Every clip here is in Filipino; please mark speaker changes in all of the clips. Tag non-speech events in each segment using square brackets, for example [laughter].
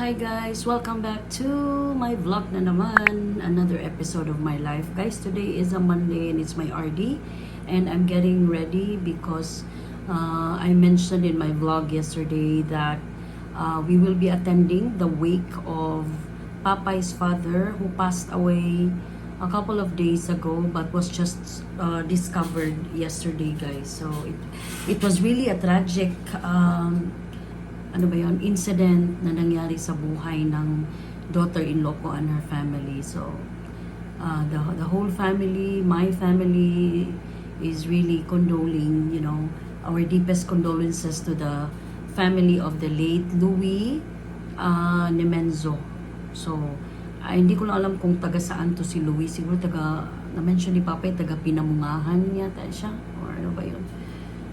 Speaker 1: Hi guys! Welcome back to my vlog na naman. Another episode of my life. Guys, today is a Monday and it's my RD. And I'm getting ready because uh, I mentioned in my vlog yesterday that uh, we will be attending the wake of Papay's father who passed away a couple of days ago but was just uh, discovered yesterday guys. So it, it was really a tragic um, ano ba yon incident na nangyari sa buhay ng daughter-in-law ko and her family. So, uh, the, the whole family, my family is really condoling, you know, our deepest condolences to the family of the late Louis uh, Nemenzo. So, ay, hindi ko lang alam kung taga saan to si Louis. Siguro taga, na-mention ni Papa, taga Pinamungahan yata siya. Or ano ba yun?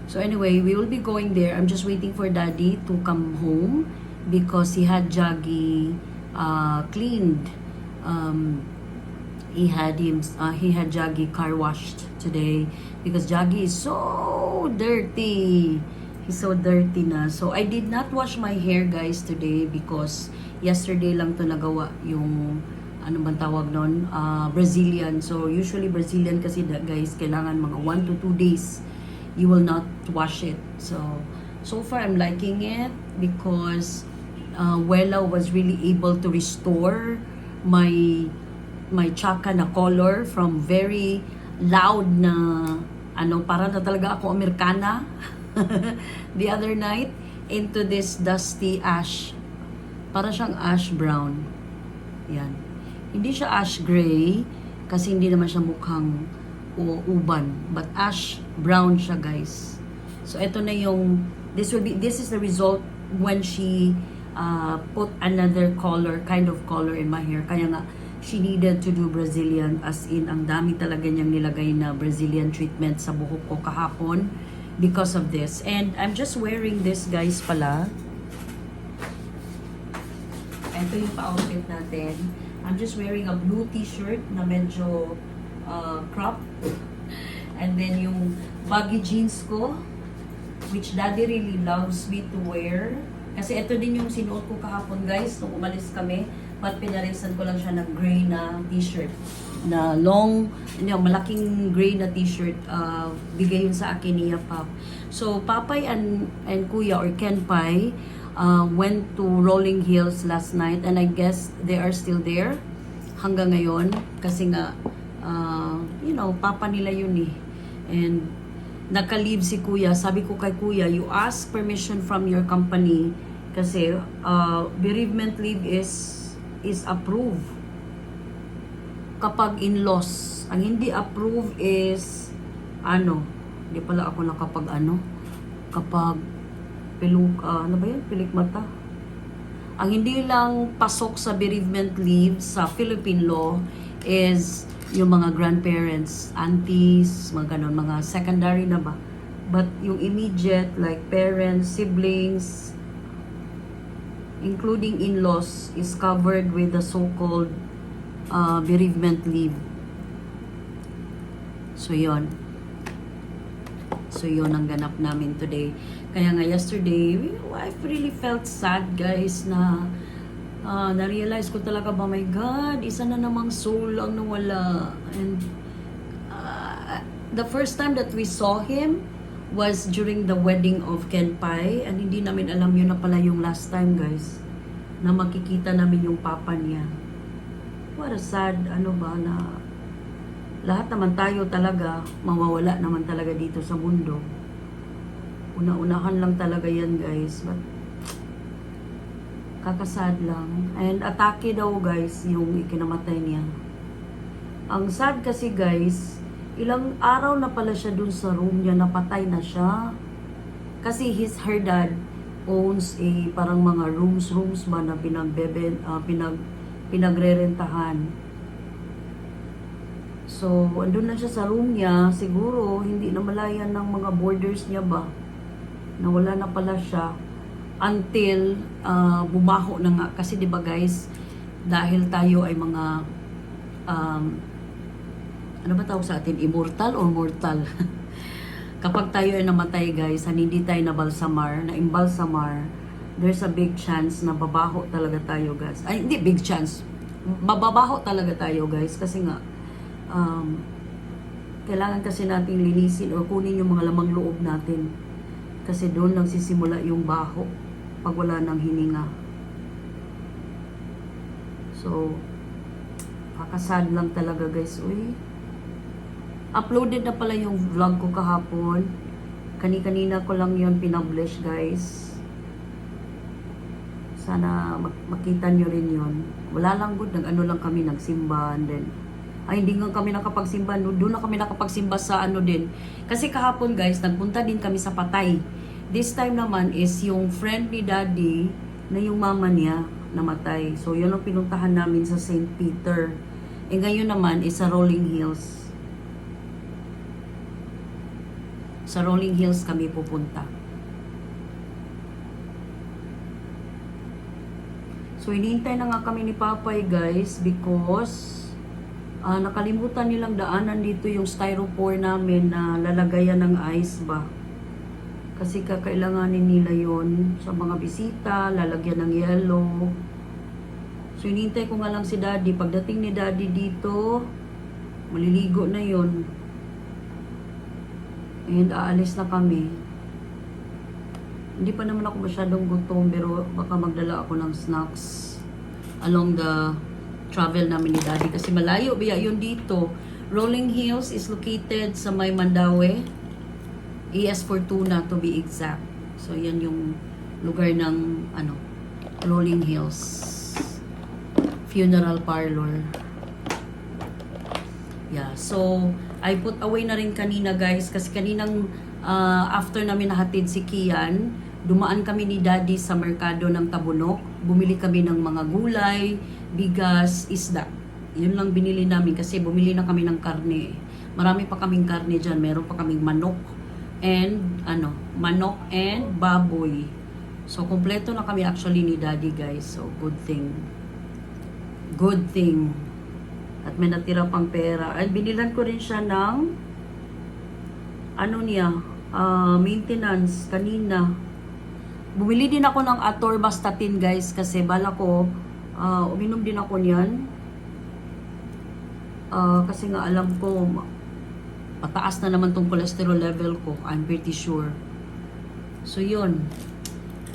Speaker 1: So anyway, we will be going there. I'm just waiting for Daddy to come home because he had Jaggy uh, cleaned. Um, he had him. Uh, he had Jaggy car washed today because Jaggy is so dirty. He's so dirty na. So I did not wash my hair guys today because yesterday lang to nagawa yung ano bang tawag nun? Uh, Brazilian. So usually Brazilian kasi guys kailangan mga 1 to 2 days you will not wash it. So, so far I'm liking it because uh, Wella was really able to restore my my chaka na color from very loud na ano para na talaga ako Amerikana [laughs] the other night into this dusty ash. Para siyang ash brown. Yan. Hindi siya ash gray kasi hindi naman siya mukhang o uban. But ash brown siya, guys. So, ito na yung, this will be, this is the result when she uh, put another color, kind of color in my hair. Kaya nga, she needed to do Brazilian as in, ang dami talaga niyang nilagay na Brazilian treatment sa buhok ko kahapon because of this. And I'm just wearing this, guys, pala. Ito yung pa-outfit natin. I'm just wearing a blue t-shirt na medyo uh, crop. And then yung baggy jeans ko, which daddy really loves me to wear. Kasi ito din yung sinuot ko kahapon guys, nung umalis kami. But pinarisan ko lang siya ng gray na t-shirt. Na long, yung malaking gray na t-shirt. Uh, bigay yun sa akin ni Pap. So, Papay and, and Kuya or Ken uh, went to Rolling Hills last night. And I guess they are still there hanggang ngayon. Kasi nga, uh, you know, papa nila yun eh. And nagka-leave si kuya. Sabi ko kay kuya, you ask permission from your company kasi uh, bereavement leave is is approved kapag in-laws. Ang hindi approve is ano, hindi pala ako nakapag ano, kapag piluk, ah, ano ba yun? Pilik mata. Ang hindi lang pasok sa bereavement leave sa Philippine law is yung mga grandparents, aunties, mga ganon, mga secondary na ba. But yung immediate, like parents, siblings, including in-laws, is covered with the so-called uh, bereavement leave. So, yon So, yon ang ganap namin today. Kaya nga yesterday, I really felt sad guys na uh, na-realize ko talaga ba, my God, isa na namang soul ang nawala. And uh, the first time that we saw him was during the wedding of Ken Pai and hindi namin alam yun na pala yung last time guys na makikita namin yung papa niya. What a sad, ano ba, na lahat naman tayo talaga, mawawala naman talaga dito sa mundo. Una-unahan lang talaga yan guys. But, kakasad lang. And atake daw guys, yung ikinamatay niya. Ang sad kasi guys, ilang araw na pala siya dun sa room niya, napatay na siya. Kasi his, her dad owns a parang mga rooms, rooms ba na pinagbebe, uh, pinag, pinagre-rentahan. So, andun na siya sa room niya, siguro hindi na malayan ng mga borders niya ba. Nawala na pala siya until uh, bumaho na nga. Kasi 'di ba guys, dahil tayo ay mga um, ano ba tawag sa atin? Immortal or mortal? [laughs] Kapag tayo ay namatay guys, hindi tayo nabalsamar, na imbalsamar, there's a big chance na babaho talaga tayo guys. Ay, hindi big chance. Mababaho talaga tayo guys kasi nga um, kailangan kasi nating linisin or kunin yung mga lamang loob natin. Kasi doon lang sisimula yung baho pag wala ng hininga. So, kakasad lang talaga guys. Uy, uploaded na pala yung vlog ko kahapon. Kani-kanina ko lang yon pinublish guys. Sana mak- makita nyo rin yon. Wala lang good, nag-ano lang kami, nagsimba and then ay hindi nga kami nakapagsimba, no, doon na kami nakapagsimba sa ano din. Kasi kahapon guys, nagpunta din kami sa Patay. This time naman is yung friend ni Daddy na yung mama niya namatay. So yun ang pinuntahan namin sa St. Peter. E ngayon naman is sa Rolling Hills. Sa Rolling Hills kami pupunta. So, hinihintay na nga kami ni Papay, guys, because ah, nakalimutan nilang daanan dito yung styrofoam namin na lalagayan ng ice ba. Kasi kakailanganin nila yon sa mga bisita, lalagyan ng yellow. So, hinihintay ko nga lang si Daddy. Pagdating ni Daddy dito, maliligo na yon And aalis na kami. Hindi pa naman ako masyadong gutom pero baka magdala ako ng snacks along the travel namin ni Daddy kasi malayo biya yun dito. Rolling Hills is located sa May Mandaue. ES Fortuna to be exact. So yan yung lugar ng ano Rolling Hills funeral parlor. Yeah, so I put away na rin kanina guys kasi kaninang ah, after namin nahatid si Kian, dumaan kami ni Daddy sa merkado ng Tabunok. Bumili kami ng mga gulay, bigas, isda. Yun lang binili namin kasi bumili na kami ng karne. Marami pa kaming karne dyan. Meron pa kaming manok and ano, manok and baboy. So kompleto na kami actually ni Daddy guys. So good thing. Good thing. At may natira pang pera. At binilan ko rin siya ng ano niya, ah, maintenance kanina. Bumili din ako ng atorvastatin guys kasi bala ko ah, uminom din ako niyan. Ah, kasi nga alam ko pataas na naman tong cholesterol level ko. I'm pretty sure. So yun.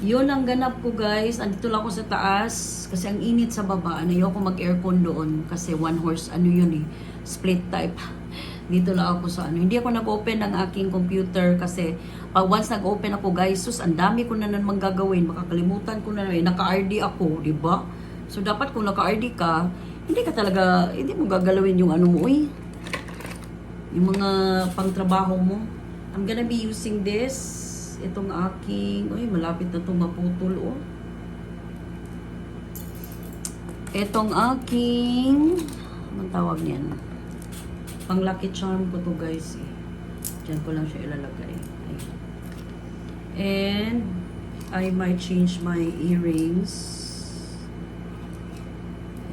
Speaker 1: Yun ang ganap ko guys. Andito lang ako sa taas kasi ang init sa baba. Ano ayoko mag-aircon doon kasi one horse ano yun eh. Split type. [laughs] Dito lang ako sa ano. Hindi ako nag-open ng aking computer kasi pag once nag-open ako guys, sus, ang dami ko na naman gagawin. Makakalimutan ko na naman. Naka-RD ako, di ba? So dapat kung naka-RD ka, hindi ka talaga, hindi mo gagalawin yung ano mo eh. Yung mga pangtrabaho mo. I'm gonna be using this itong aking, uy, malapit na itong maputol, oh. Itong aking, anong tawag niyan? Pang lucky charm ko to guys, eh. Diyan ko lang siya ilalagay. And, I might change my earrings.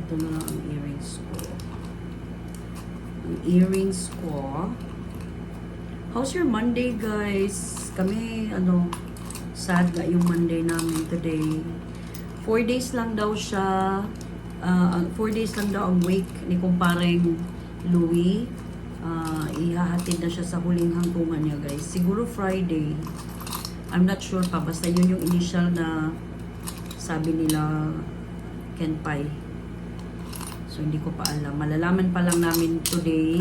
Speaker 1: Ito na lang ang earrings ko. Ang earrings ko. How's your Monday, guys? Kami, ano, sad nga yung Monday namin today. Four days lang daw siya. ah, four days lang daw ang wake ni kumparing Louie. Ah, ihahatid na siya sa huling hangtungan niya, guys. Siguro Friday. I'm not sure pa. Basta yun yung initial na sabi nila Ken Pai. So, hindi ko pa alam. Malalaman pa lang namin today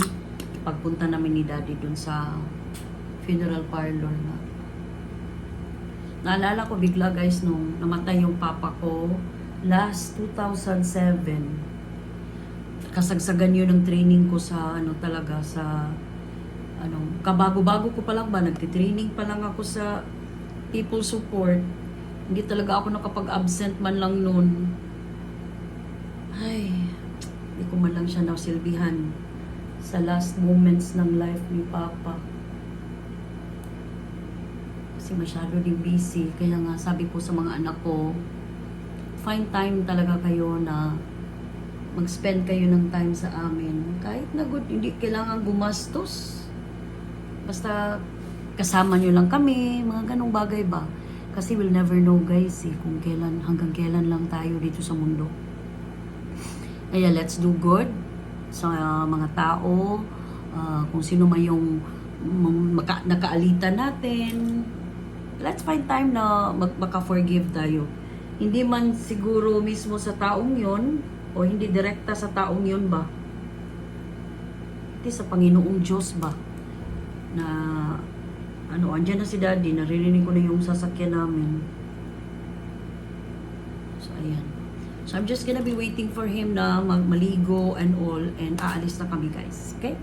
Speaker 1: pagpunta namin ni Daddy dun sa funeral parlor na. Naalala ko bigla guys nung namatay yung papa ko last 2007. Kasagsagan yun ng training ko sa ano talaga sa ano, kabago-bago ko pa lang ba, nagtitraining pa lang ako sa people support. Hindi talaga ako nakapag-absent man lang noon. Ay, ko man lang siya nasilbihan sa last moments ng life ni Papa. Kasi masyado din busy. Kaya nga sabi ko sa mga anak ko, find time talaga kayo na mag-spend kayo ng time sa amin. Kahit na good, hindi kailangan gumastos. Basta kasama nyo lang kami, mga ganong bagay ba. Kasi we'll never know guys eh, kung kailan, hanggang kailan lang tayo dito sa mundo. Kaya let's do good sa uh, mga tao, uh, kung sino man yung maka, nakaalitan natin. Let's find time na mag, maka-forgive tayo. Hindi man siguro mismo sa taong yon o hindi direkta sa taong yon ba? Hindi sa Panginoong Diyos ba? Na ano, andyan na si daddy, naririnig ko na yung sasakyan namin. So, ayan. So, I'm just gonna be waiting for him na magmaligo and all and aalis na kami guys. Okay?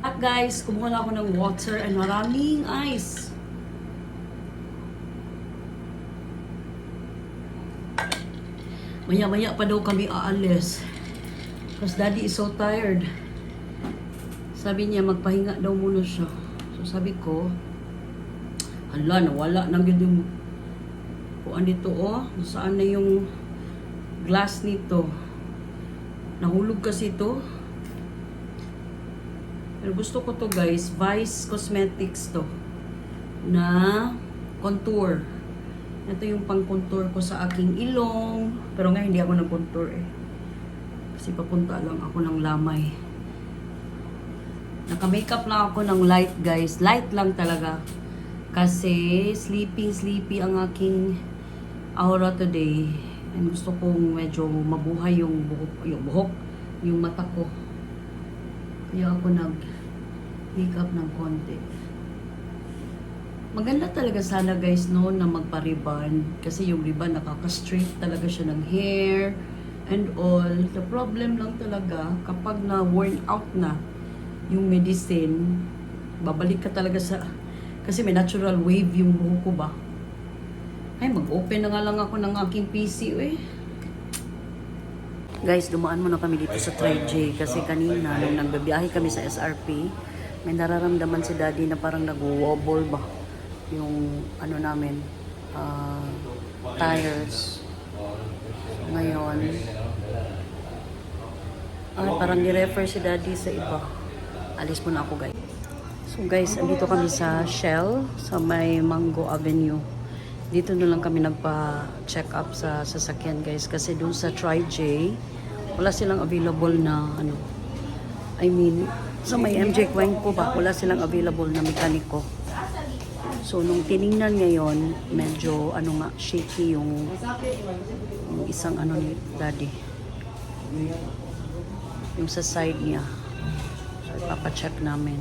Speaker 1: At guys, kumuha na ako ng water and maraming ice. Maya-maya pa daw kami aalis. Because daddy is so tired. Sabi niya, magpahinga daw muna siya. So sabi ko, hala, nawala na yun yung kuan dito oh. Saan na yung glass nito? Nahulog kasi ito. Pero gusto ko to guys, Vice Cosmetics to. Na contour. Ito yung pang-contour ko sa aking ilong. Pero nga hindi ako nag-contour eh. Kasi papunta lang ako ng lamay. Naka-makeup lang ako ng light guys. Light lang talaga. Kasi sleepy sleepy ang aking aura today. And gusto kong medyo mabuhay yung buhok, yung buhok, yung mata ko. Kaya ako nag-makeup ng konti. Maganda talaga sana guys no na magpa-ribbon kasi yung ribbon nakaka-straight talaga siya ng hair and all. The problem lang talaga kapag na worn out na yung medicine, babalik ka talaga sa kasi may natural wave yung buhok ko ba. Ay, mag-open na nga lang ako ng aking PC eh. Guys, dumaan muna kami dito sa Tri J kasi kanina nung nagbabiyahe kami sa SRP, may nararamdaman si Daddy na parang nag-wobble ba yung ano namin, ah, tires. Ngayon, ay, parang ni-refer si Daddy sa iba. Alis muna ako guys. So guys, andito kami sa Shell, sa may Mango Avenue. Dito na lang kami nagpa-check up sa sasakyan guys. Kasi doon sa Tri-J wala silang available na ano I mean sa may MJ Kweng po ba wala silang available na mekaniko. So nung tiningnan ngayon medyo ano nga shaky yung, yung isang ano ni daddy. Yung sa side niya. So ipapacheck namin.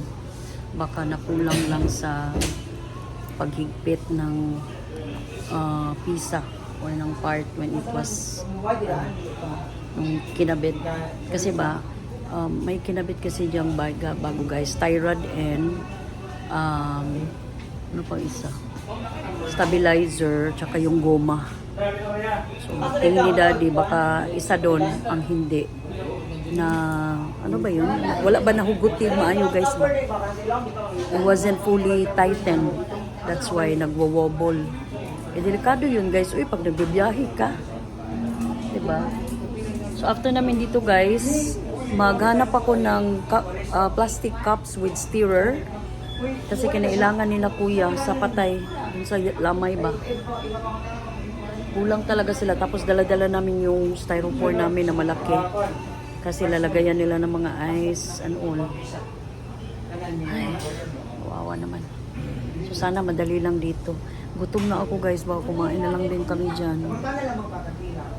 Speaker 1: Baka nakulang lang sa paghigpit ng uh, pisa or ng part when it was um, kinabit. Kasi ba, um, may kinabit kasi diyang baga, bago guys, tie rod and um, ano pa isa? Stabilizer, tsaka yung goma. So, tingin ni daddy, baka isa doon ang hindi na ano ba yun? Wala ba nahugot yung maayo guys ba? It wasn't fully tightened. That's why nagwo-wobble. Eh, delikado yun guys. Uy, pag nagbibiyahe ka. Diba? So, after namin dito guys, maghanap ako ng cu- ah, plastic cups with stirrer. Kasi kinailangan nila kuya sa patay. Sa lamay ba? Kulang talaga sila. Tapos dala-dala namin yung styrofoam namin na malaki. Kasi lalagayan nila ng mga ice and all. Ay, kawawa naman. So sana madali lang dito. Gutom na ako guys, baka kumain na lang din kami dyan.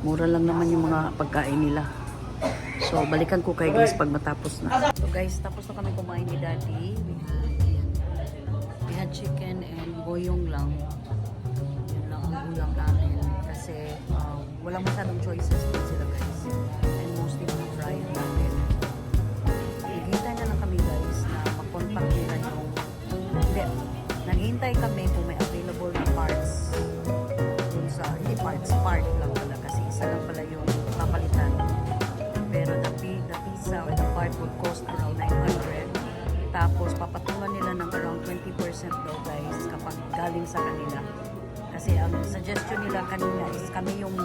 Speaker 1: Mura lang naman yung mga pagkain nila. So balikan ko kay guys pag matapos na. So guys, tapos na kami kumain ni Daddy. We had, we had chicken and boyong lang. Yun lang ang ulam namin. Kasi um, walang masyadong choices din sila guys. And mostly mga fry namin. Naghihintay na lang kami guys na makontak nila yung hindi. Naghihintay kami would cost around 900. Tapos papatungan nila ng around 20% daw guys kapag galing sa kanila. Kasi ang suggestion nila kanina is kami yung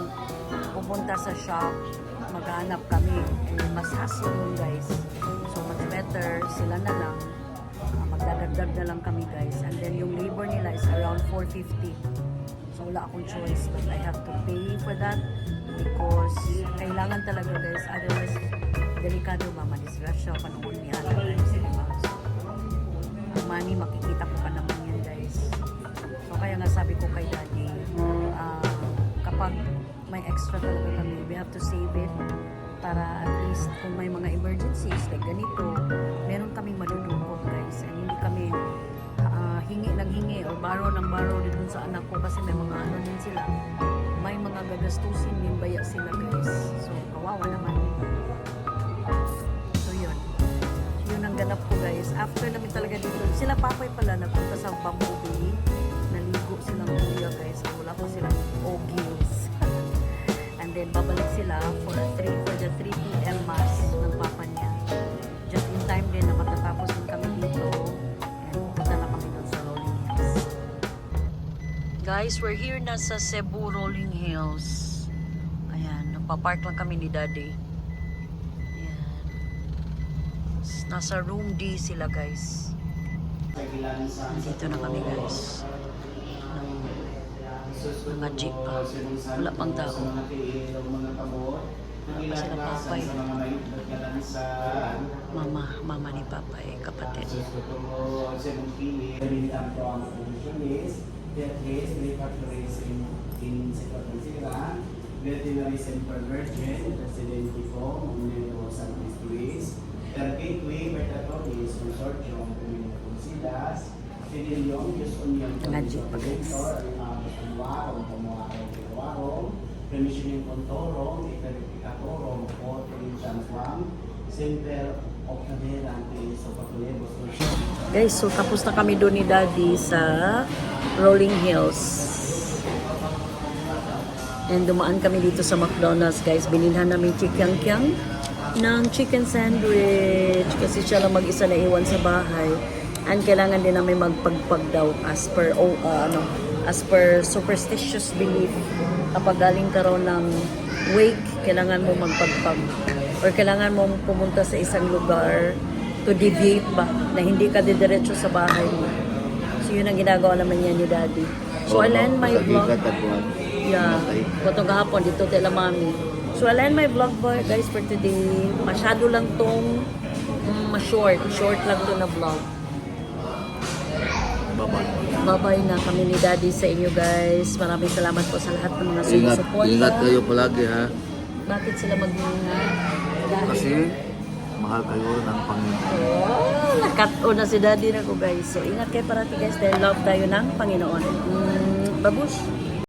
Speaker 1: pupunta sa shop, maghanap kami. And mas hassle yun guys. So much better, sila na lang. Ah, magdadagdag na lang kami guys. And then yung labor nila is around 450. So wala akong choice but I have to pay for that because kailangan talaga guys otherwise delikado ba madisgrasya panahon niya guys diba? so money makikita ko pa naman yan guys. So kaya nga sabi ko kay daddy ah, kapag may extra talaga kami we have to save it para at least kung may mga emergencies like ganito meron kaming madudukot guys. And hindi kami ah, hingi ng hingi or borrow ng borrow dito sa anak ko kasi may mga ano din sila. May mga gagastusin din baya sila guys. So kawawa naman papay pala nagpunta sa Bay naligo silang kuya guys. Wala pa silang ogils [laughs] and then babalik sila for a 3 for the 3 p.m. mass ng papa niya. Just in time din na matatapos din kami dito. And pupunta na kami doon sa Rolling Hills. Guys we're here na sa Cebu Rolling Hills. Ayan napapark lang kami ni daddy. Ayan. Nasa room D sila guys Nandito na kami guys. Ng mga jeep pa. Wala pang tao. Wala sila papay. Mama, mama ni papay, kapatid.
Speaker 2: Veterinary Center Virgin, Presidente po, Monumento San Luis El Gateway, Vertatoris, Consortium,
Speaker 1: Ngaji pa, guys.
Speaker 2: Pumuarong, Pumuarong, Pumuarong, Permission Contorong, Iperificatorong, o Antilis, Opatulebos,
Speaker 1: Guys, so tapos na kami doon ni daddy sa Rolling Hills. And dumaan kami dito sa McDonald's guys. Binilhan namin chikyang kyang ng chicken sandwich kasi siya lang mag-isa na iwan sa bahay. And kailangan din namin magpagpag daw as per oh, uh, ano, as per superstitious belief. Kapag galing ka raw ng wake, kailangan mo magpagpag. Or kailangan mo pumunta sa isang lugar to deviate ba na hindi ka didiretso sa bahay mo. So yun ang ginagawa naman niya ni Daddy. So I'll end my vlog. Yeah. Kutong kahapon dito tela mami. So I'll end my vlog boy guys for today. Masyado lang tong ma-short. Short lang to na vlog.
Speaker 3: Bye-bye.
Speaker 1: Bye-bye na kami ni Daddy sa inyo guys. Maraming salamat po sa lahat ng mga
Speaker 3: Ingat,
Speaker 1: sumusuporta.
Speaker 3: ingat kayo palagi ha.
Speaker 1: Bakit sila mag-ingat? Dahil-
Speaker 3: Kasi mahal kayo ng Panginoon.
Speaker 1: Oh, nakat-o na si Daddy na ko guys. So ingat kayo parati guys dahil love tayo ng Panginoon. Mm, babush!